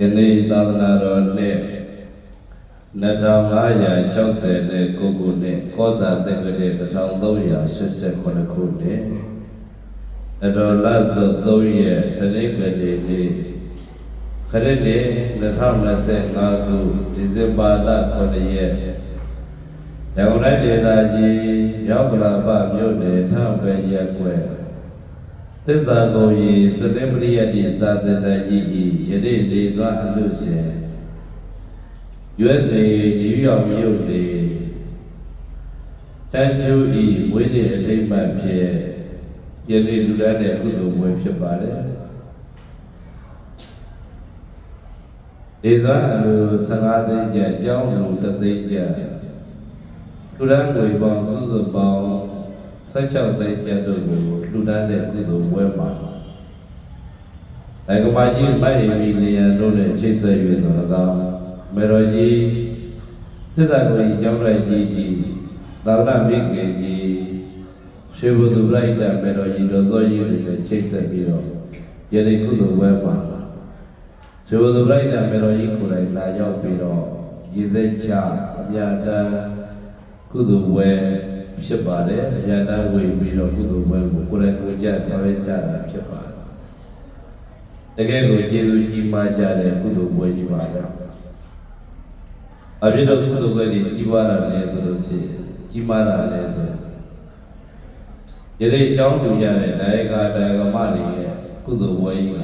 ယနေ့သာသနာတော်နှစ်2560နဲ့ကိုခုနှစ်ကောဇာတက္ကရာ1388ခုနှစ်အတော်လဆို3ရက်တနင်္ဂနွေနေ့ခရစ်နှစ်2025ခုဒီဇင်ဘာလ9ရက်ရန်ကုန်တိုင်းဒေသကြီးရောက်ကြလာပမြို့နယ်ထံပဲရက်ွယ် သစ္စာကုန်ရီစတေပရိယတိသာသနာကြီးဤယနေ့နေသွားအလို့ရှင်ရွယ်စေဒီရောက်မြို့လေတန်ချူဤဝိနည်းအထိမ့်မှဖြင့်ယနေ့လူတန်းတဲ့ကုသိုလ်ပွဲဖြစ်ပါတယ်ဒီသွားအလို15သိန်းကျအကြောင်းလူ3သိန်းကျလူတန်းငွေပေါင်းစုစုပေါင်း16သိန်းကျတို့ကို လူတန်းတဲ့ကုသိုလ်ပွဲမှာနိုင်ငံမကြီးမိုက်အမီလီယံတို့နဲ့ချိတ်ဆက်၍တော်၎င်းမေတော်ကြီးသစ္စာကိုကြီးကျောင်းလိုက်ကြီးကြီးသာဝရမိခင်ကြီးရှေဘုသူပရိဒတ်မေတော်ကြီးတော်သောကြီးတွေနဲ့ချိတ်ဆက်ပြီးတော့ယနေ့ကုသိုလ်ပွဲမှာရှေဘုသူပရိဒတ်မေတော်ကြီးကိုယ်တိုင်လာရောက်ပြီးတော့ရည်သက်ချအမြတ်တမ်းကုသိုလ်ပွဲ ဖြစ်ပါတယ်အရတဝေပြီးတော့ကုသိုလ်ပွဲကိုကိုယ်တိုင်ကိုကြဆောင်ရွက်ကြတာဖြစ်ပါတယ်တကယ်ကိုကျေးဇူးကြီးမားကြတဲ့ကုသိုလ်ပွဲကြီးပါပဲအပြစ်တော့ကုသိုလ်ပွဲကြီးကြီးပါတာလဲဆိုလို့ရှိရင်ကြီးမားတာလဲဆိုရလေအကြောင်းတူရတဲ့ဒါယကဒါယကမတွေရဲ့ကုသိုလ်ပွဲကြီးက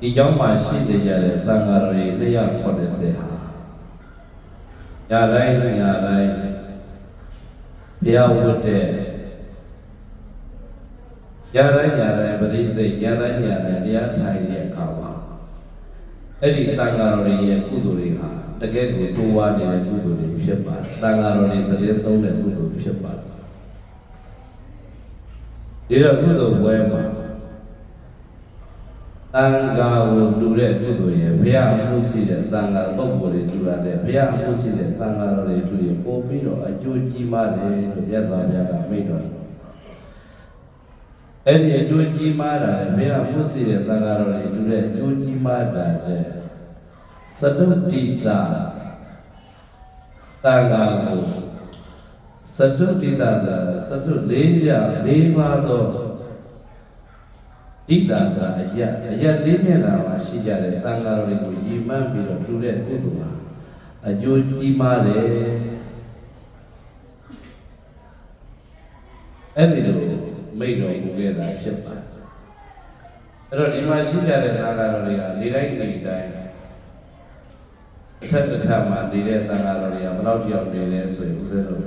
ဒီကြောင်းမှာရှိနေကြတဲ့သံဃာတော်တွေ180ဟာညာတိုင်းညာတိုင်း ဘုရားဝတ်တဲ့ညတိုင်းညတိုင်းပရိစိတ်ညတိုင်းညတိုင်းတရားထိုင်တဲ့အခါမှာအဲ့ဒီတန်ဃာတော်တွေရဲ့ကုသိုလ်တွေဟာတကယ်ကိုတိုးဝါနေတဲ့ကုသိုလ်တွေဖြစ်ပါတယ်တန်ဃာတော်တွေတည်သုံးတဲ့ကုသိုလ်ဖြစ်ပါတယ်ဒီတော့ကုသိုလ်ပွဲမှာ တန်ဃာကိုလူတဲ့ကုသိုလ်ရဲ့ဘုရားမှုရှိတဲ့တန်ဃာပုဂ္ဂိုလ်တွေလူရတဲ့ဘုရားမှုရှိတဲ့တန်ဃာတော်တွေလူရင်ပို့ပြီးတော့အကျိုးကြီးမားတယ်လို့မြတ်စွာဘုရားကမိန့်တော်တယ်အဲ့ဒီအကျိုးကြီးမားတာလေဘုရားမှုရှိတဲ့တန်ဃာတော်တွေလူတဲ့အကျိုးကြီးမားတာတဲ့သတုတ္တိတာတန်ဃာကိုသတုတ္တိတာဆိုသတုလေးရလေးပါတော့ဣ ဒ္ဓဆိုတာအယအယလေးမျက်နှာမှာရှိကြတဲ့တန်ဃာတော်တွေကိုရည်မှန်းပြီးတော့ထူတဲ့ကုသိုလ်ဟာအကျိုးကြီးမားတယ်အဲ့ဒီလိုမိတ်တော်မူခဲ့တာဖြစ်ပါတယ်အဲ့တော့ဒီမှာရှိကြတဲ့တန်ဃာတော်တွေကနေတိုင်းနေတိုင်းအထက်တစ်ထပ်မှာနေတဲ့တန်ဃာတော်တွေကဘယ်တော့တယောက်နေလဲဆိုရင်ဦးဇင်းတို့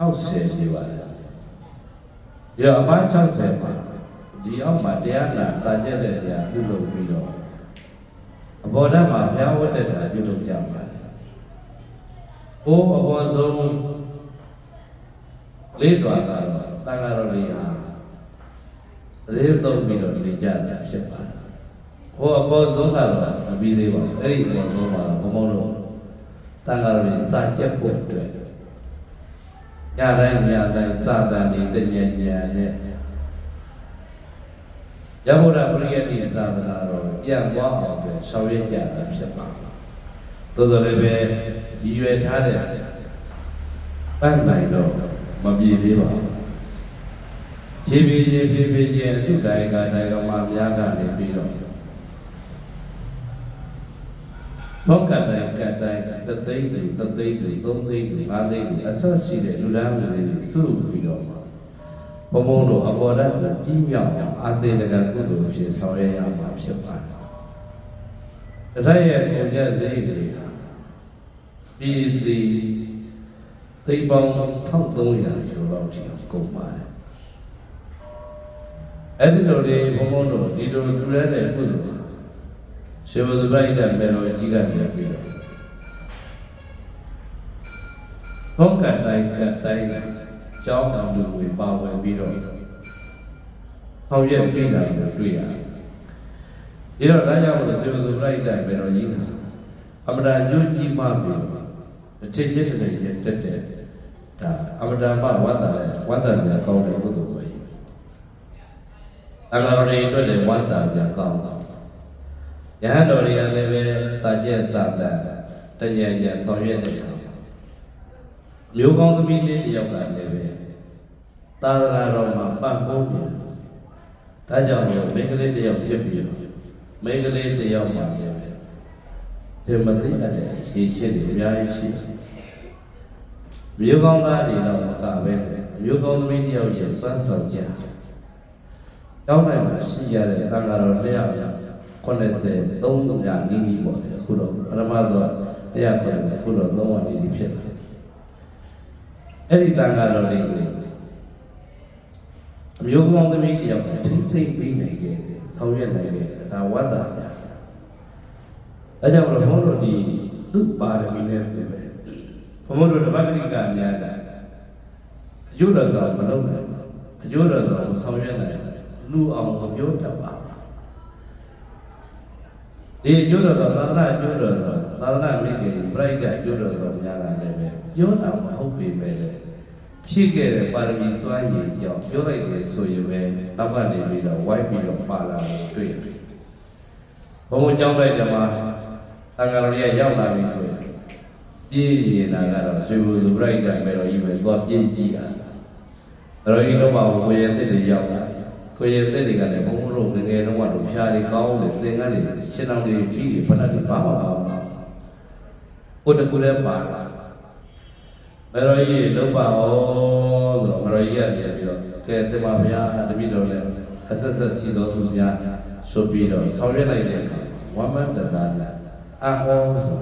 60ရှိပါတယ်ဒီတော့အပန်း60ပါ ဒီအောက်မှာတရားနာစာကျက်တဲ့တရားပြုလုပ်ပြီးတော့အဘောဓာတ်မှာဘုရားဝတ္တတာပြုလုပ်ကြပါတယ်။အိုးအဘောဆုံးလေးတော်ကတော့တန်ဃာတော်တွေဟာသေးသုံးပြီးတော့နေကြတာဖြစ်ပါတယ်။ဟိုအဘောဆုံးကတော့မပြီးသေးပါဘူး။အဲ့ဒီအဘောဆုံးမှာဘုံဘုံတို့တန်ဃာတော်တွေစာကျက်ဖို့အတွက်ညတိုင်းညတိုင်းစာတန်နေတညံညံနဲ့ ရဗုဒ္ဓပရိယတိသာသနာတော်ပြန်သွားအောင်ပဲဆောင်ရွက်ကြတာဖြစ်ပါသို့တော်လည်းပဲရည်ရွယ်ထားတဲ့ပန်းနိုင်တော့မပြေသေးပါဘူးဖြည်းဖြည်းချင်းဖြည်းဖြည်းချင်းသူ့တိုင်ကတိုင်ကမှများကနေပြီးတော့ဘောကတိုင်ကတိုင်တသိန်းတူတသိန်းတူသုံးသိန်းတူငါးသိန်းတူအဆက်ရှိတဲ့လူဒန်းလူတွေစုပြီးတော့မှ ဘုံဘုံတို့အဘောဓာတ်ကိုပြီးမြောက်အောင်အာစေတကကုသိုလ်ဖြစ်ဆောင်ရွက်ရမှာဖြစ်ပါတယ်။တထက်ရဲ့ပုံကျစိတ်တွေပြည်စီသိပ္ပံ1300ကျော်လောက်ထိကုန်ပါတယ်။အဲ့ဒီလိုတွေဘုံဘုံတို့ဒီလိုလူရတဲ့ကုသိုလ်ရှင်ဘုရားပြိတ္တမေတော်ကြီးကပြန်ပြီးတော့ဘုံကတိုင်းကတိုင်း ကျောင်းတော်လူတွေပါဝင်ပြီးတော့ဟောက်ရက်ပြည်တာကိုတွေ့ရတယ်။ဒီတော့ဒါကြောင့်လို့ရှင်ဘုရားပြိတ္တမေတော်ကြီးကအမတန်အကျိုးကြီးမှပြီးတစ်ချက်ချင်းတစ်ချက်ချင်းတက်တဲ့ဒါအမတန်မှဝတ်တာလေဝတ်တာစရာကောင်းတဲ့ကုသိုလ်ပဲ။အဂါရတွေအတွက်လည်းဝတ်တာစရာကောင်းတာ။ယဟန်တော်တွေကလည်းပဲစာကျက်စာသတဉ္ညာညာဆောင်ရွက်တဲ့အခါမျိုးကောင်းသမီးလေးတစ်ယောက်ကလည်းပဲ သာသနာတော်မှာပံ့ပိုးနေဒါကြောင့်မို့မိန်းကလေးတစ်ယောက်ဖြစ်ပြီးတော့မိန်းကလေးတစ်ယောက်မှလည်းပဲဒီမသိရတဲ့ရှင်းရှင်းတွေအများကြီးရှိတယ်မျိုးကောင်းသားတွေတော့မကပဲမျိုးကောင်းသမီးတစ်ယောက်ရဲ့စွမ်းဆောင်ကြတောင်းနိုင်မှာရှိရတဲ့သံဃာတော်တစ်ယောက်80 3ညနီးနီးပေါ့လေအခုတော့ပရမသောတရားခေါ်တယ်အခုတော့3ညနီးနီးဖြစ်တယ်အဲ့ဒီတန်ခါတော်လေးကို အမျိုးကောင်းသမီးတယောက်ကထိမ့်ထိမ့်ပြီးနိုင်ခဲ့တယ်ဆောင်ရွက်နိုင်ခဲ့တယ်ဒါဝတ္တာဆရာအဲကြောင့်ဘုရားတို့ဒီသူ့ပါရမီနဲ့တူပဲဘုရားတို့ဓမ္မဂရိကအများကအကျိုးတော်ဆောင်မလုပ်နိုင်ဘူးအကျိုးတော်ဆောင်ဆောင်ရွက်နိုင်တယ်လူအောင်မပြောတတ်ပါဘူးဒီအကျိုးတော်သောသာသနာအကျိုးတော်သောသာသနာမိခင်ပြိုက်တဲ့အကျိုးတော်သောများကလည်းပဲပြောတာမဟုတ်ပေမဲ့လည်း ဖြစ်ခဲ့တဲ့ပါရမီစွမ်းရည်ကြောင့်ပြောလိုက်တယ်ဆိုရင်ပဲနောက်ကနေပြီးတော့ဝိုင်းပြီးတော့ပါလာတယ်တွေ့တယ်ဘုံဘုံကြောင်းလိုက်တယ်မှာသံဃာတော်ကြီးရောက်လာပြီဆိုရင်ပြည့်ရင်လာကတော့ဇေဘုလူပြိုက်ကမယ်တော်ကြီးပဲသွားပြည့်ကြည့်တာတော်ကြီးတော့ပါဝေယတဲ့တွေရောက်လာကိုယ်ရဲ့တဲ့တွေကလည်းဘုံဘုံတို့ငငယ်တော့ကတော့ဖြားတွေကောင်းတယ်သင်္ကန်းတွေရှင်းအောင်တွေကြီးတွေဖဏတ်တွေဘာမှမအောင်ဘူးဘုဒ္ဓကူလည်းပါလာ မရောကြီးလောက်ပါအောင်ဆိုတော့မရောကြီးကပြန်ပြီးတော့ကဲတင်ပါဗျာတပည့်တော်လည်းအဆက်ဆက်စီတော်သူများဆိုပြီးတော့ဆောင်ရွက်လိုက်တဲ့အခါဝမ်းမန္တနာနဲ့အဟောဆို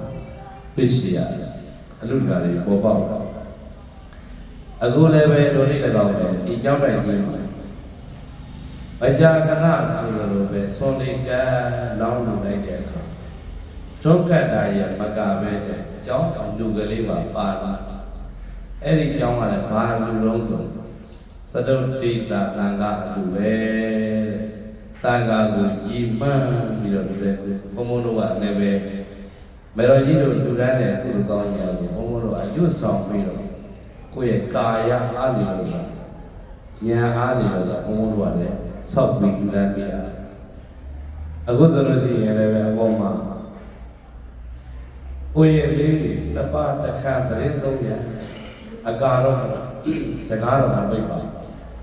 ပြည့်စည်ရအလူလာတွေပေါ်ပေါက်တာအခုလည်းပဲတို့လေး၎င်းပဲဒီကြောင်းတိုင်ကြီးမှာမကြာကနဆိုလိုပဲစောလိကံလောင်းလုံလိုက်တဲ့အခါဒုက္ခတာရမကပဲတဲ့ကြောင်းကြောင့်လူကလေးပါပါလာ အဲ့ဒီအကြောင်းကလည်းဘာလူလုံးဆိုစတုတ္တိတာတန်ခါအလူပဲတဲ့တန်ခါကိုရည်မှန်းပြီးတော့ဒီဘုံဘုံတို့ကလည်းပဲမေတော်ကြီးတို့လူတန်းတဲ့ကုသကောင်းညာကိုဘုံဘုံတို့အကျွတ်ဆောင်ပြီးတော့ကိုယ့်ရဲ့ကာယအားနေလို့ဆိုညာအားနေလို့ဆိုဘုံဘုံတို့ကလည်းဆောက်ပြီးလူတန်းပြရအခုဆိုလို့ရှိရင်လည်းအပေါ်မှာကိုယ့်ရဲ့လေးတွေနှစ်ပါးတစ်ခါသတင်းသုံးရ အကာတော့စကားတော့မပိတ်ပါ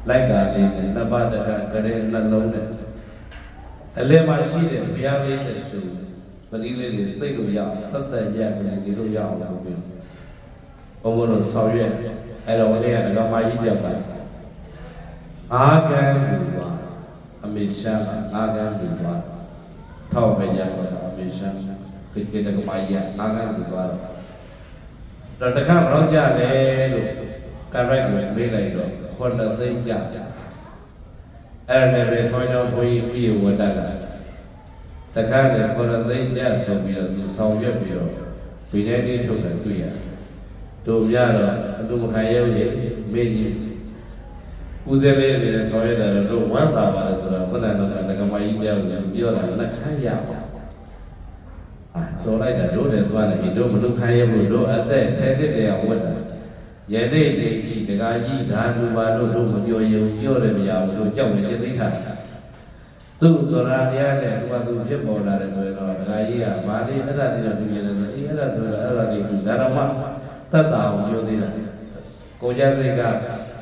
လိုက်တာလေးနဲ့နှစ်ပါးတစ်ခါကြတဲ့နှလုံးနဲ့အလဲမှာရှိတဲ့ဘုရားလေးတဲ့ဆူပတိလေးတွေစိတ်လို့ရအောင်တတ်တတ်ရကနေဒီလိုရအောင်ဆိုပြီးဘုံဘုံတို့ဆောင်ရွက်အဲ့တော့ဝိနည်းကဓမ္မကြီးပြောက်ပါအာကံလူပါအမေရှာကအာကံလူပါထောက်ပဲရတော့အမေရှာခေကေတကမကြီးအာကံလူပါတော့ တော့တခါမတော့ကြတယ်လို့ကရိုက်ကိုမေးလိုက်တော့ခွန်တသိမ့်ကြအဲ့ဒါနဲ့ပဲဆောင်းချောင်းဘုန်းကြီးဥယျဝတ္တကတခါလေခွန်တသိမ့်ကြဆိုပြီးတော့သူဆောင်ရွက်ပြီးတော့ဗိနေတိထုတ်တယ်တွေ့ရတယ်တို့ပြတော့အတူမခံရဘူးလေမေးကြီးဦးဇေလေးတွေဆောင်ရွက်တယ်တို့ဝမ်းသာပါလေဆိုတော့ခုနကငကမကြီးပြောတယ်ပြောတာလက်ခံရပါအာ တော်လိုက်တာတို့တယ်သွားတယ်တို့မလုပ်ခံရဘူးတို့အသက်ဆယ်နှစ်တည်းဝတ်တာယနေ့ချိန်ကြီးတကာကြီးဓာတူပါလို့တို့မပြောရင်ပြောတယ်မရဘူးတို့ကြောက်နေစိတ်သိထားတာသူ့သောရာတရားနဲ့သူကသူဖြစ်ပေါ်လာတယ်ဆိုရင်တော့ဒကာကြီးကဘာလေးအဲ့ဒါလေးတော့သူမြင်တယ်ဆိုအေးအဲ့ဒါဆိုတော့အဲ့ဒါလေးသူဓမ္မတတ်တာကိုပြောသေးတာကိုကြစိတ်က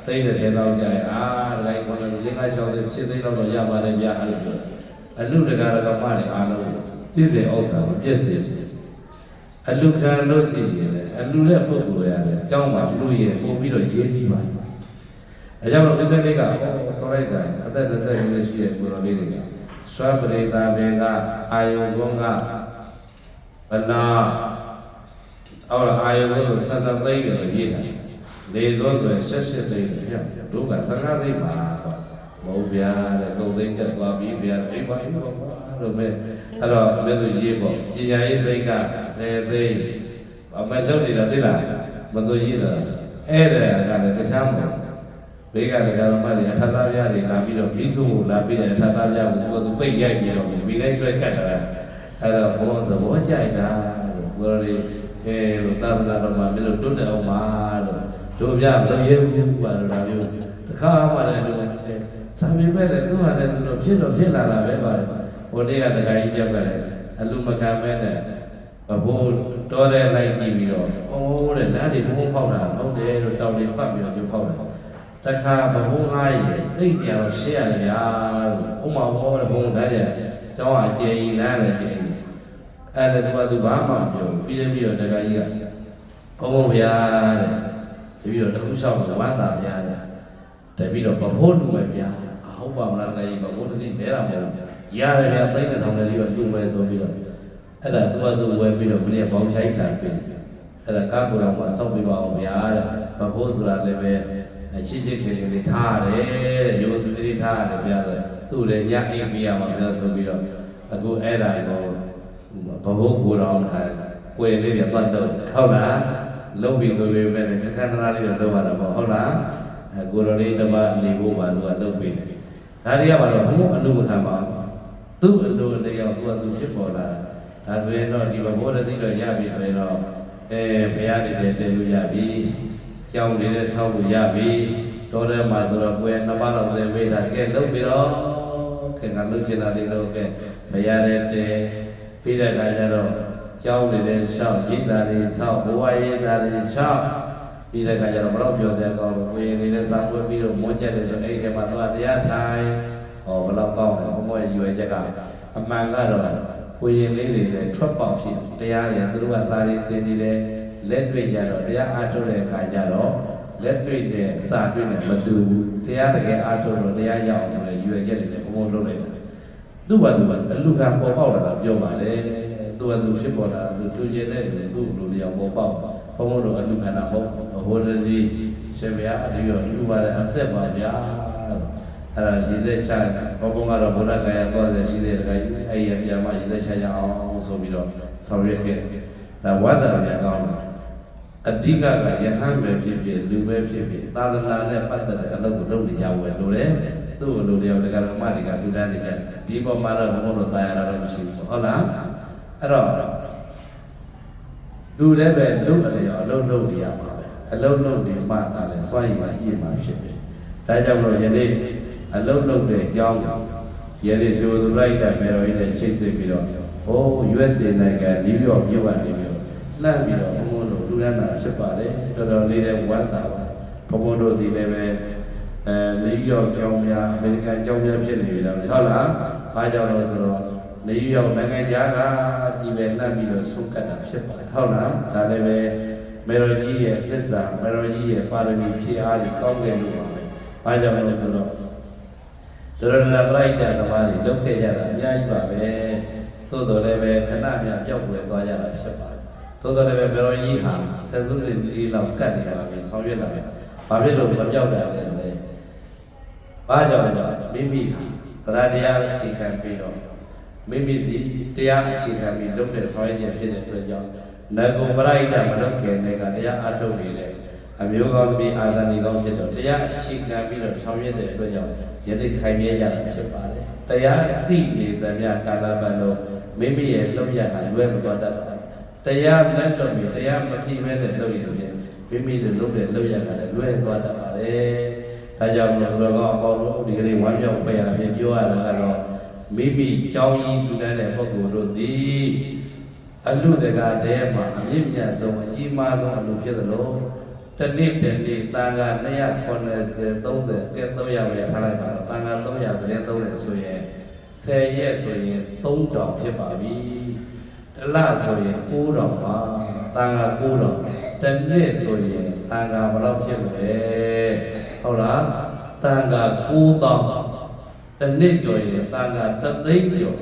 သိတဲ့ဆယ်လောက်ကြာရင်အာဒကာကြီးခေါ်တယ်လင်းကားလျှောက်တဲ့စစ်သိန်းလောက်တော့ရပါတယ်ဗျာအဲ့လိုပြောအလူဒကာဒကာမတွေအားလုံး ပြည့်စုံဥစ္စာကိုပြည့်စုံအလူခံလို့ရှိရင်လည်းအလူတဲ့ပုဂ္ဂိုလ်ရတယ်အကြောင်းပါလူရင်ပို့ပြီးတော့ရေးပြီးပါအဲကြောင့်လို့ကိစ္စလေးကတော်လိုက်တာအသက်20နှစ်ရှိတဲ့ကိုတော်လေးတွေကစွမ်းပရိသဘေကအာယုံဆုံးကဗနာအော်အာယုံဆုံးကိုစက်တသိန်းလို့ရေးတာလေစောဆိုရင်78သိန်းပြတို့က15သိန်းပါကွာမဟုတ်ဗျာတဲ့ကုန်သိန်းတက်သွားပြီးဗျာအိမ်ပါအိမ် ပါလို့မဲ့အဲ့တော့မြတ်သူရေးပေါ့ပညာရေးစိတ်က10သိန်းအမလုပ်နေတာသိလားမသူရေးတာအဲ့ဒါကလည်းတခြားမဟုတ်ဘေးကလည်းကာမတွေအထာသားပြားတွေလာပြီးတော့ပြီးစုကိုလာပြီးတဲ့အထာသားပြားကိုကိုယ်သူပိတ်ရိုက်ပြီးတော့မိလိုက်ဆွဲကတ်တာအဲ့တော့ဘုန်းသဘောကျိုက်တာလို့ဘုရားတွေအဲလို့သာသနာတော်မှာမင်းတို့တွတ်တယ်အောင်ပါလို့တို့ပြမရဲဘူးပါလို့ဒါမျိုးတစ်ခါမှလည်းတို့အဲဒါပေမဲ့လည်းသူ့ဟာလည်းသူတို့ဖြစ်တော့ဖြစ်လာတာပဲပါတယ် ဟိုနေ့ကတခါကြီးပြတ်ပါတယ်အလူမခံမဲ့နဲ့ဘဘိုးတော်တဲ့လိုက်ကြည့်ပြီးတော့အိုးတဲ့လမ်းတွေဘုံဖောက်တာဟုတ်တယ်လို့တောင်းလေးပတ်ပြီးတော့ကျဖောက်တာတခါဘဘိုးငါးရဲ့သိတ်တယ်တော့ရှေ့ရတယ်ဗျာလို့ဥမာဘောတဲ့ဘုံတိုင်းတဲ့ကျောင်းအကျယ်ကြီးလမ်းလည်းကျယ်ကြီးအဲ့ဒါသူကသူဘာမှမပြောပြီးတယ်ပြီးတော့တခါကြီးကဘုံဘုံဗျာတဲ့တပြီးတော့တခုလျှောက်ဇဝတ်တာဗျာတဲ့တပြီးတော့ဘဘိုးလူပဲဗျာဟုတ်ပါမလားလည်းဘဘိုးတတိနဲတာမဟုတ်ဘူး ရတယ်ဗျာသိတဲ့ထောင်လေးတော့သူ့မယ်ဆိုပြီးတော့အဲ့ဒါသူကသူဝယ်ပြီးတော့မင်းပေါင်းချိုက်တာပြင်အဲ့ဒါကားကိုယ်တော်မှာစောင့်ပြီးပါအောင်ဗျာတဲ့မဖို့ဆိုတာလည်းပဲရှိရှိခေခေလေးထားရတယ်တဲ့ရိုးသူလေးထားရတယ်ဗျာဆိုသူ့လည်းညအိပ်ပြီးရမှာဗျာဆိုပြီးတော့အခုအဲ့ဒါကိုဘဘိုးကိုယ်တော်ကကွယ်လေးပြပတ်တော့ဟုတ်လားလုံးပြီးဆိုပေမဲ့ခက်ခဏနာလေးတော့လုံးရတာပေါ့ဟုတ်လားအဲကိုယ်တော်လေးဓမ္မနေဖို့ပါသူကလုံးပြီးတယ်ဒါတွေကပါတော့ဘုံအလူမခံပါဘူး သူ့အလိုတရားသူကသူဖြစ်ပေါ်လာတာဒါဆိုရင်တော့ဒီဘဘောတသိတော့ရပြီဆိုရင်တော့အဲဘုရားတည်တယ်တည်လို့ရပြီကြောင်းနေတဲ့ဆောက်လို့ရပြီတော်တယ်မှာဆိုတော့ကိုယ်နှစ်ပါးတော့သင်ပေးတာကဲလုံးပြီးတော့ခင်ဗျာလုံးချင်တာလေးတော့ကဲဘုရားတဲ့တည်ပြီးတဲ့အခါကျတော့ကြောင်းနေတဲ့ဆောက်ရိတ်တာလေးဆောက်ဘဝရိတ်တာလေးဆောက်ပြီးတဲ့အခါကျတော့ဘလို့ပြောစရာကောင်းလို့ကိုယ်နေတဲ့စာပွဲပြီးတော့မွန်းချက်တယ်ဆိုအဲ့ဒီမှာတော့တရားထိုင် ဟောဘလို့ကောင်းတယ်ဘုံဘွယ်ရွယ်ချက်ကအမှန်ကတော့ကိုယ်ရင်လေးတွေလည်းထွက်ပေါက်ဖြစ်တရားတွေသူတို့ကစာရင်းတင်နေတယ်လက်တွေ့ကြတော့တရားအားထုတ်တဲ့အခါကျတော့လက်တွေ့နဲ့စာတွေ့နဲ့မတူဘူးတရားတကယ်အားထုတ်တော့တရားရအောင်ဆိုတဲ့ရွယ်ချက်တွေလည်းဘုံဘုံလုပ်လိုက်တယ်သူ့ဘာသူကအလူကပေါ်ပေါက်လာတာပြောပါလေသူကသူဖြစ်ပေါ်လာတာသူသူကျင်တဲ့သူ့လူလျောက်ပေါ်ပေါက်ဘုံဘုံတို့အလူခန္ဓာမဟုတ်ဟိုတည်းရှင်ဗျာအတူရောလူပါတဲ့အသက်ပါဗျာ အဲ့ဒါရည်သက်ချဘုံဘုံကတော့ဗုဒ္ဓဂါယသွားတဲ့ရှိတဲ့တခါကြီးအဲ့ဒီပြန်မှရည်သက်ချရအောင်ဆိုပြီးတော့ဆောင်ရွက်ခဲ့ဒါဝါဒပြန်ကောင်းတာအဓိကကယဟန်ပဲဖြစ်ဖြစ်လူပဲဖြစ်ဖြစ်သာသနာနဲ့ပတ်သက်တဲ့အလုပ်ကိုလုပ်နေကြဝယ်လို့လေသူ့လိုလျောက်တကယ်တော့မတွေကလူတန်းနေကြဒီပေါ်မှာတော့ဘုံဘုံတို့တာယာတော့မရှိဘူးဟုတ်လားအဲ့တော့လူလည်းပဲလုံအလျော်အလုံးလုံးနေရမှာပဲအလုံးလုံးနေမှသာလဲစွန့်ရည်မှပြည့်မှာဖြစ်တယ်ဒါကြောင့်မလို့ယနေ့ အလုံးလုံးတဲ့အကြောင်းယနေ့ဆိုသူလိုက်တဲ့မေတော်ကြီးနဲ့ချိတ်ဆက်ပြီးတော့ဟို USA နိုင်ငံနယူးယောက်မြို့ကနေပြီးတော့လှမ်းပြီးတော့ဘုံဘုံတို့လူရန်တာဖြစ်ပါတယ်တော်တော်လေးတဲ့ဝမ်းသာပါဘုံဘုံတို့ဒီလည်းပဲအဲနယူးယောက်ကျောင်းများအမေရိကန်ကျောင်းများဖြစ်နေပြီလားဟုတ်လားအားကြောင့်လို့ဆိုတော့နေယူယောက်နိုင်ငံခြားကကြီးပဲလှမ်းပြီးတော့ဆုံးကတ်တာဖြစ်ပါတယ်ဟုတ်လားဒါလည်းပဲမေတော်ကြီးရဲ့သစ္စာမေတော်ကြီးရဲ့ပါရမီဖြည့်အားကြီးကောင်းခဲ့လို့ပါပဲအားကြောင့်လို့ဆိုတော့ ဒရဏပရိုက်တာသမားတွေလုပ်ခဲ့ကြတာအများကြီးပါပဲသို့တော်လည်းပဲခဏမြပြောက်ွယ်သွားကြတာဖြစ်ပါတယ်သို့တော်လည်းပဲမေတော်ကြီးဟာဆယ်စုနှစ်လေးလောက်ကတ်နေပါပြီဆောင်ရွက်လာတယ်ဘာဖြစ်လို့မပြောက်တာလဲဆိုရင်ဘာကြောင့်လဲမိမိဟာတရားတရားအခြေခံပြီးတော့မိမိဒီတရားအခြေခံပြီးလုပ်တဲ့ဆောင်ရွက်ခြင်းဖြစ်တဲ့အတွက်ကြောင့်နဂုံပရိဒမလုပ်ခင်တဲ့ကတရားအထုတ်နေတဲ့ အမျိုးကောင်းသမီးအာဇာနည်ကောင်းဖြစ်တော့တရားအခြေခံပြီးတော့ဆောင်ရွက်တဲ့အတွက်ကြောင့်ယနေ့ခိုင်မြဲကြတာဖြစ်ပါတယ်တရားသိနေသမျှကာလပတ်လုံးမိမိရဲ့လုပ်ရတာလွယ်မသွားတတ်ပါဘူးတရားလက်တော်ပြီးတရားမသိမဲတဲ့လုပ်ရရင်မိမိတို့လုပ်တဲ့လုပ်ရတာလည်းလွယ်သွားတတ်ပါတယ်ဒါကြောင့်လည်းဘုရားကောင်းအပေါင်းတို့ဒီကနေ့ဝမ်းမြောက်ဖွယ်အဖြစ်ပြောရတာကတော့မိမိကြောင်းကြီးလူတန်းတဲ့ပုဂ္ဂိုလ်တို့သည်အလူတကာတဲမှာအမြင့်မြတ်ဆုံးအကြီးမားဆုံးအလူဖြစ်သလို တနေ့တနေ့တန်ခါ290 30ကဲ300ပဲထားလိုက်ပါတော့တန်ခါ300သတင်း300ဆိုရင်10ရက်ဆိုရင်3000ဖြစ်ပါပြီတလဆိုရင်9000ပါတန်ခါ9000တနေ့ဆိုရင်တန်ခါဘယ်လောက်ဖြစ်လဲဟုတ်လားတန်ခါ9000တနေ့ကျော်ရင်တန်ခါတသိန်းကျော်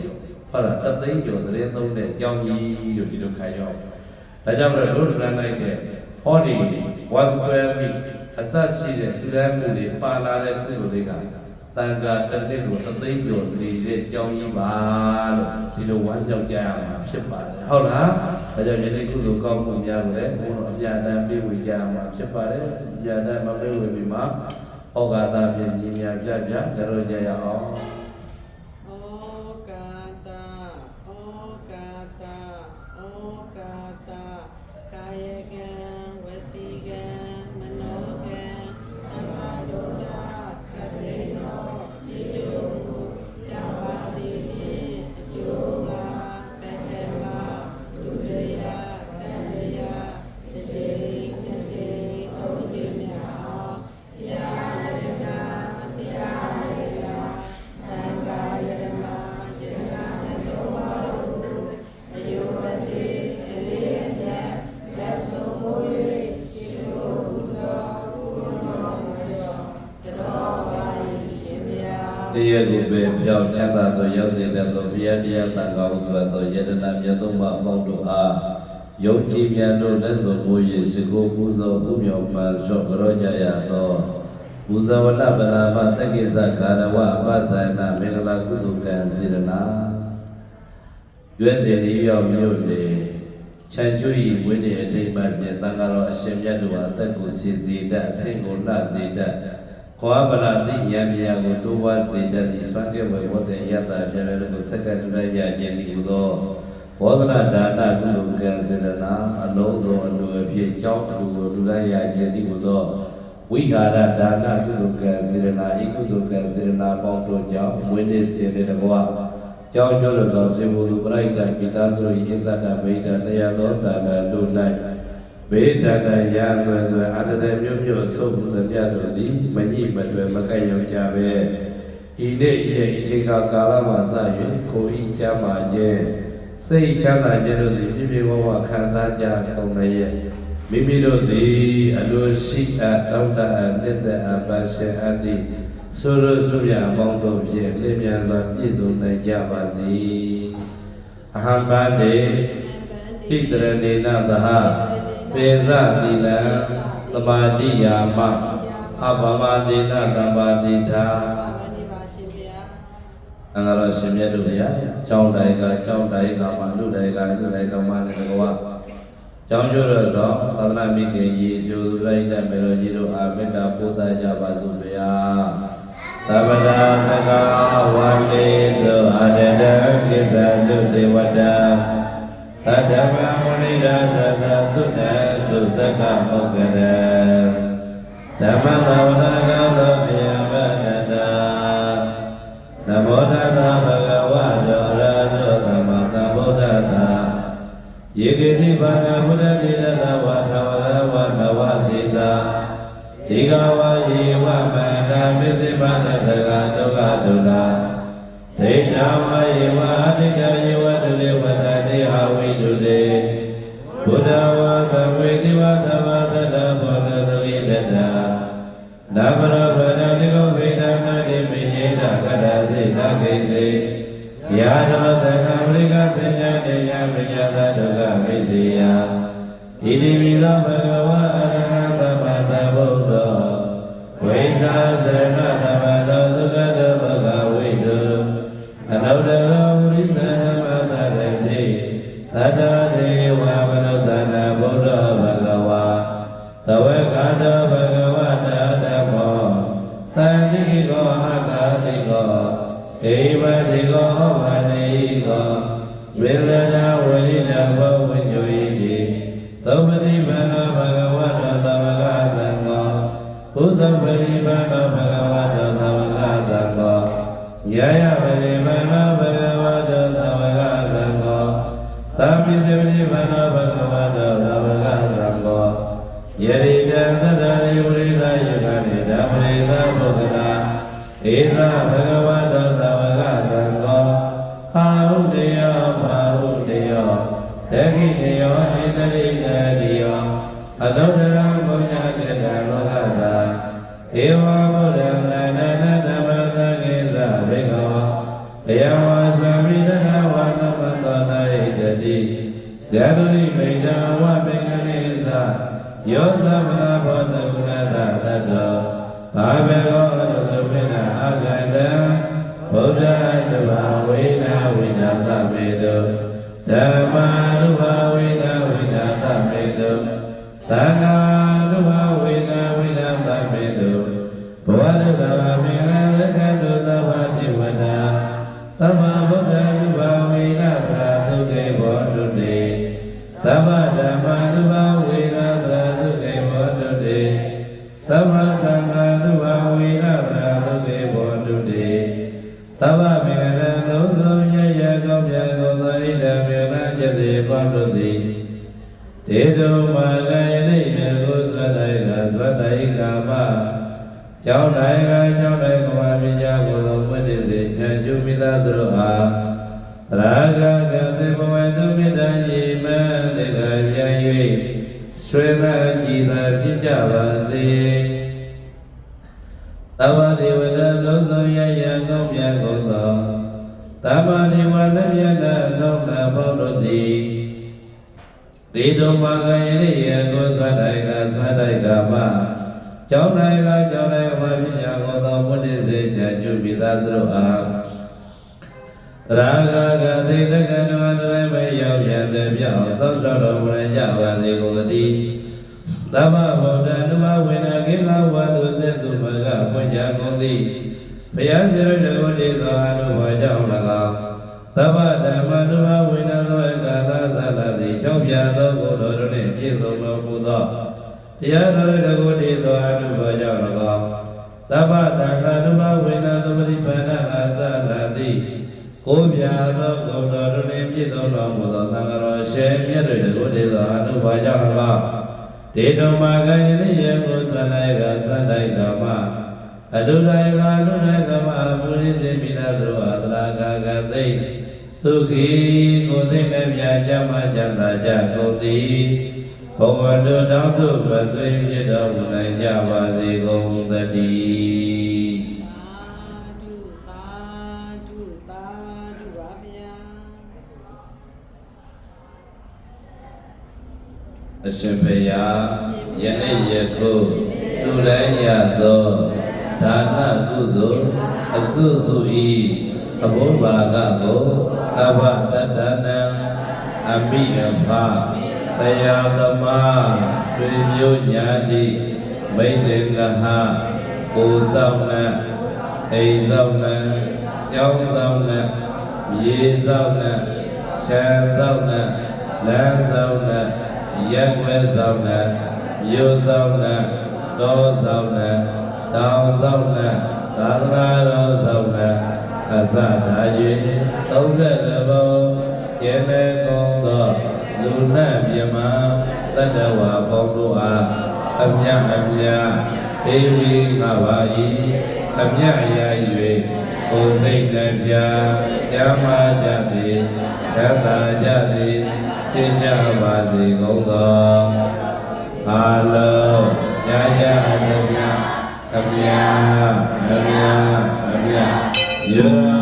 ဟုတ်လားတသိန်းကျော်သတင်းသုံးတဲ့ကြောင်းကြီးတို့ဒီလိုခံရောက်ဒါကြောင့်မလို့တို့လူရန်လိုက်တဲ့ ဟောဒီဝါစုကွဲပြီးအစရှိတဲ့လူရန်မှုတွေပါလာတဲ့ကုသိုလ်တွေကတန်ခါတစ်နှစ်ကိုသသိန်းကျော်နေတဲ့ကြောင်းကြီးပါလို့ဒီလိုဝမ်းကြောက်ကြရမှာဖြစ်ပါတယ်ဟုတ်လားဒါကြောင့်ယနေ့ကုသိုလ်ကောင်းမှုများကိုလည်းဘုန်းတော်အပြာတမ်းပေးဝေကြရမှာဖြစ်ပါတယ်အပြာတမ်းမပေးဝေပြီးမှဩဃာသဖြင့်ညီညာပြပြကြလို့ကြရအောင် ရဲကိုပဲပြောင်းချမ်းသာသောရောက်စေတတ်သောဘုရားတရားတန်ခါဥစွာသောယတနာမြတ်သုံးပါးအပေါင်းတို့အားယုံကြည်မြန်တို့လက်စုံကိုရစေကိုပူဇော်မှုမြော်မှရှော့ကြောကြရသောပူဇော်ဝနဗလာမတက္ကိစ္စကာရဝအပဇာနာမင်္ဂလာကုသကံစေရနာရွေးစေလေးရောက်မြို့လေချမ်းကျွေဝိနည်းအထိမ့်မှပြင်တန်ခါတော်အရှင်မြတ်တို့အားအသက်ကိုစီစီတတ်အဆင့်ကိုလှစေတတ် ခေါ်ပလာတိယံမြာကိုတိုးဝါစေတတ်သည့်စွမ်းကြဝေဝတ္တယတ္တာဖြစ်ရလို့စက္ကတရရခြင်းဒီဟုသောဘောဓနာဒါနကုသိုလ်ကံစေတနာအလုံးစုံအလိုအဖြစ်ကြောင်းအလိုကိုလူတိုင်းရခြင်းဒီဟုသောဝိဟာရဒါနကုသိုလ်ကံစေတနာဤကုသိုလ်ကံစေတနာပေါင်းတို့ကြောင့်ဝိနည်းစေတဲ့တကွာကြောင်းကျိုးတော်စေဘုလူပရိဒတ်ပိသားစု၏ဣဇဒဗိဒတရားသောတာဏတို့၌ ဘေဒတယံသွဲသွဲအတတမျိုးမျိုးသုတ်ဘုသမြတ်တို့သည်မညိမတွယ်မကက်ရောက်ကြပဲဤနေ့ဤရဲ့ဤချိန်ကာလမှာစ၍ကိုဤချမ်းသာခြင်းစိတ်ချမ်းသာခြင်းတို့သည်ပြည့်ပြည့်ဝဝခံစားကြကုန်လည်းရဲ့မိမိတို့သည်အလိုရှိအပ်တောင်းတအပ်နှစ်သက်အပ်ပါရှင်အပ်သည့်ဆိုလိုဆိုရအပေါင်းတို့ဖြင့်လင်းမြန်စွာပြည့်စုံနိုင်ကြပါစေအဟံပါတေဣတရဏေနသဟ ပေဇတိလံသမာတိယာမအဘမတိနသမာတိသာပါဏိပါရှင်ဗျာအင်္ဂါရရှင်မြတ်တို့ဗျာကျောင်းတိုင်ကကျောင်းတိုင်ကမှလူတိုင်ကလူတိုင်ကမှလည်းတကဝကျောင်းကျိုးတော်သောသာသနာမိခင်ယေရှုသရိုက်တဲ့မေတော်ကြီးတို့အာမေတ္တာပို့သကြပါစို့ဗျာသဗ္ဗဒါသကဝါလေသောအတတကိစ္စတုတေဝတ္တသတ္တမဝိဒသသသုတသုတကမောကရဓမ္မသာဝနာကသောအယမနတာနမောတတဘဂဝတောရတောသမ္မာသမ္ဗုဒ္ဓတာယေကေတိဘာဂဗုဒ္ဓတိရတဝါထဝရဝနဝတိတာဒီဃဝါယေဝ ဒေဝမနုဿနာဗုဒ္ဓဘဂဝါသဝေကတောဘဂဝတာဓမ္မောတန်တိကောအကာတိကောဧဝတိကောဟောဝနေကောဝိရ အတုတရံပုညကေတလောကတာဧဝဗုဒ္ဓံရဏနဓမ္မသံဃေသဝေကောဘယဝါသမိတနာဝါနမသောနာဣတတိဇာတုတိမိတံဝပေကလေသယောသမ သဗ္ဗသံဃာနုဘဝေနသရာသုခေဘောတုတေသဗ္ဗမေရံလုံးစုံရရကောင်းမြတ်ကုန်သောဣဒံမေနကျတိဘောတုတိတေတုမာကယနေ့ယကုသတ္တိုင်ကသတ္တိုင်ကာမကျောင်းတိုင်းကကျောင်းတိုင်းကဝါမြညာဘုသောဝိတ္တိစေချမ်းကျူမိသားသူတို့အားသရာဂကသေဘဝတုမေတ္တာယေမသေကပြန်၍ဆွေသာကြည်သာဖြစ်ကြပါစေ သဗ္ဗဒေဝတာလုံးစုံရရကောင်းမြတ်ကုန်သောတမ္မာနိဝရမြတ်နာကောင်းနာဘောတို့သည်ဒီတုံမာကယရိယကိုသွတ်တိုက်ကသွတ်တိုက်ကမှကျောင်းတိုက်ကကျောင်းတိုက်ကမှပညာကိုသောဘုဒ္ဓစေချာကျွပိသားသူတို့အားရာဂကတိတကနဝတရမရောက်ရတဲ့ပြောင်းသောသောတော်မူကြပါစေကုန်သတည်း သမ္မာဗုဒ္ဓနုဘဝေနကိငါဝါတုသက်သူမကပွင့်ကြကုန်သည်ဘုရားရှင်ရတကိုတည်သောအနုဘောကြောင့်၎င်းသမ္မာဓမ္မနုဘဝေနသောကာလသတ္တသည်၆ပြာသောဘုရားတို့နှင့်ပြည့်စုံတော်မူသောတရားတော်တကိုတည်သောအနုဘောကြောင့်၎င်းသဗ္ဗတံဃာနုဘဝေနသမတိပန္နလာသလာတိကိုပြာသောဂုဏ်တော်တို့နှင့်ပြည့်စုံတော်မူသောသံဃာတော်ရှင်မြတ်တွေကိုတည်သောအနုဘာကြောင့်၎င်း ဒေတုံမာကယနေ့ယကိုသန္တိုက်ကသန္တိုက်ကမအတုတိုင်ကအတုတိုက်ကမပုရိသေမိနာတို့အာသရာဂဂသိသုခိကိုသိမဲ့ပြာကြမကြံသာကြကုန်သည်ဘဝတို့တောင်းစုပသွေးဖြစ်တော်မူနိုင်ကြပါစေကုန်သတည်း သာဓုသာဓုသာဓုပါဗျာ အရှင်ဖယားယနေ့ယခုလူတိုင်းရသောဒါနကုသိုလ်အစုစုဤအဘုဗ္ဗာကကိုသဗ္ဗတတ္တနံအမိယဖဆရာသမားဆွေမျိုးညာတိမိတ်တေကဟကိုဆောင်နံအိမ်ဆောင်နံကျောင်းဆောင်နံမြေဆောင်နံခြံဆောင်နံလမ်းဆောင်နံ ရက်ွယ်ဆောင်နဲ့မြို့ဆောင်နဲ့တောဆောင်နဲ့တောင်ဆောင်နဲ့သာသနာတော်ဆောင်နဲ့အစဒါ၍32ဘုံကျင်းတဲ့ကုန်းသောလူနဲ့မြမတတ္တဝါပေါင်းတို့အားအမြတ်အမြတ်ဒေဝီငါပါ၏အမြတ်ရ၍ကိုယ်သိတဲ့ပြာကျမ်းမာကြသည်သံသာကြသည် သင်ကြပါစေကုန်သောအာလုံးကြာကြာအမြတ်အမြတ်အမြတ်အမြတ်ယော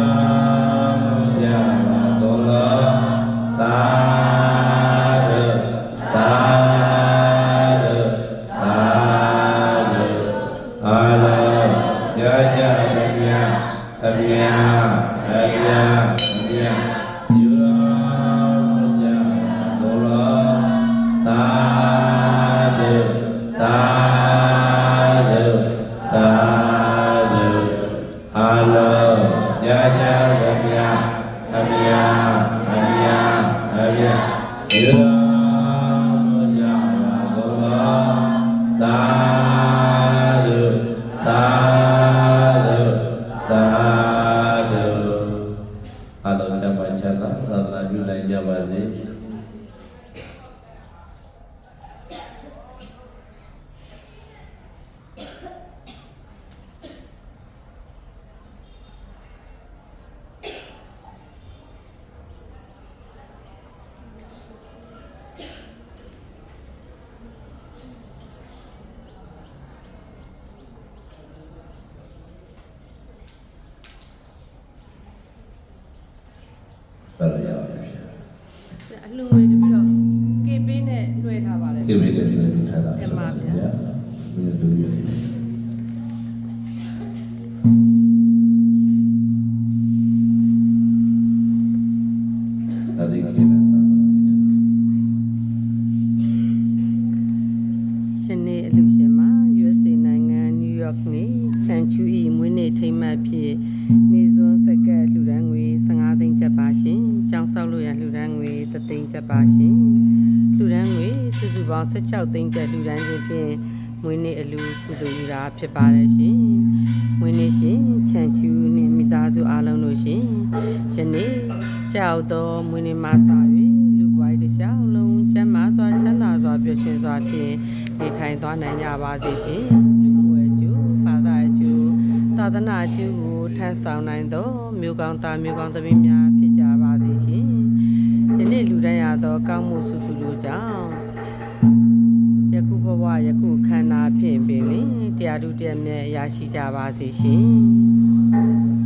ဘယ်လိုရအောင်လဲအလှငွေတပြီးတော့ကေပေးနဲ့လွှဲထားပါလေဒီမိတယ်ဒီလိုထားတာပြန်ပါဗျာဘယ်လိုလုပ်ရလဲဒါဒီကိနေတာရှင်နေ့အလူရှင်မှာ USA နိုင်ငံနယူးယောက်နေ့ချန်ချူဤမွေးနေ့ထိမ်းမှတ်ဖြစ် သိန်းကျပ်ပါရှင်။လှူဒန်းငွေစုစုပေါင်း16သိန်းကျပ်လှူဒန်းခြင်းဖြင့်မွေးနေ့အလူကုသိုလ်ယူတာဖြစ်ပါတယ်ရှင်။မွေးနေ့ရှင်ချန်ချူနှင့်မိသားစုအားလုံးတို့ရှင်။ယနေ့ကြောက်သောမွေးနေ့မှာစ၍လူပွားတစ်လျှောက်လုံးချမ်းသာစွာချမ်းသာစွာပျော်ရွှင်စွာဖြင့်နေထိုင်သွားနိုင်ကြပါစေရှင်။ဝဲကျူဘာသာကျူသာသနာကျူကိုထမ်းဆောင်နိုင်သောမြို့ကောင်းသားမြို့ကောင်းသမီးများဖြစ်ကြပါစေရှင်။ ယနေ့လူတိုင်းရသောကောင်းမှုစုစုတို့ကြောင့်ယခုဘဝယခုခန္ဓာဖြင့်ပင်လင်တရားဓုတက်မြတ်ရရှိကြပါစေရှင်